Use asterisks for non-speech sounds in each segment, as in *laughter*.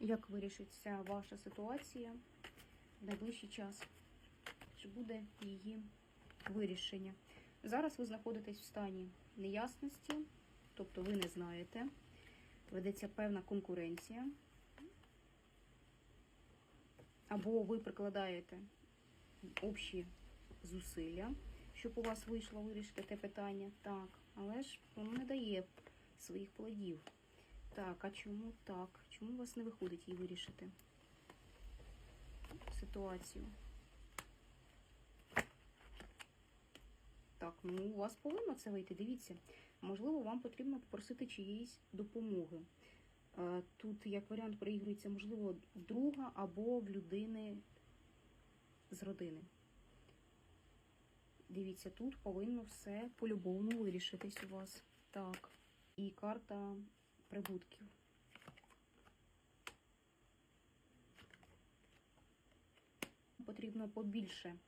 Як вирішиться ваша ситуація в найближчий час? Чи буде її вирішення? Зараз ви знаходитесь в стані неясності, тобто ви не знаєте, ведеться певна конкуренція, або ви прикладаєте общі зусилля, щоб у вас вийшло вирішити те питання. Так, але ж воно не дає своїх плодів. Так, а чому так? Чому у вас не виходить її вирішити? Ситуацію. Так, ну у вас повинно це вийти. Дивіться, можливо, вам потрібно попросити чиєїсь допомоги. Е, Тут, як варіант, проігрується, можливо, в друга або в людини з родини. Дивіться, тут повинно все полюбовно вирішитись у вас. Так. І карта прибутків. Потрібно побільше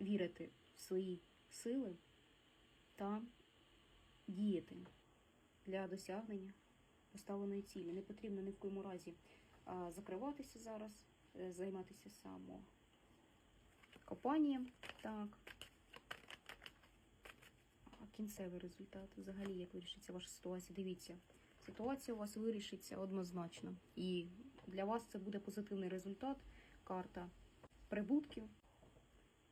вірити в свої сили та діяти для досягнення поставленої цілі. Не потрібно ні в коєму разі закриватися зараз, е, займатися самокопанням. Так. А кінцевий результат взагалі, як вирішиться ваша ситуація. Дивіться, ситуація у вас вирішиться однозначно. І для вас це буде позитивний результат. Карта прибутків.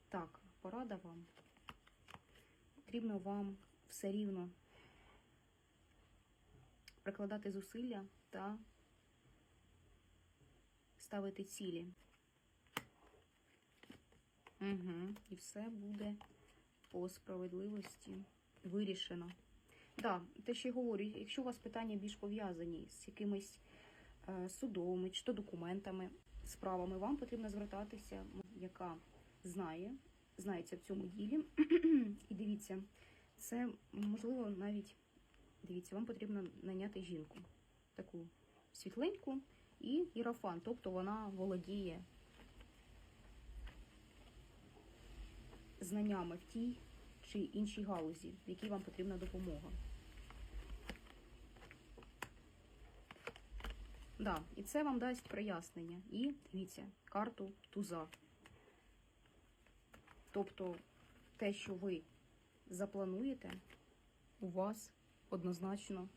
Так, порада вам. Потрібно вам все рівно прикладати зусилля та ставити цілі. Угу. І все буде по справедливості вирішено. Да, те, що я говорю, якщо у вас питання більш пов'язані з якимись е, судовими чи то документами, справами, вам потрібно звертатися, яка знає, знається в цьому ділі. *clears throat* І дивіться, це можливо навіть дивіться, вам потрібно наняти жінку, таку світленьку і ірафан, тобто вона володіє знаннями в тій чи іншій галузі, в якій вам потрібна допомога. Да, і це вам дасть прояснення. І дивіться, карту туза. Тобто те, що ви заплануєте, у вас однозначно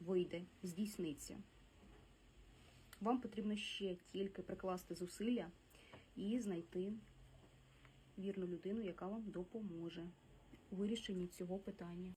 вийде, здійсниться. Вам потрібно ще тільки прикласти зусилля і знайти вірну людину, яка вам допоможе вирішенні цього питання.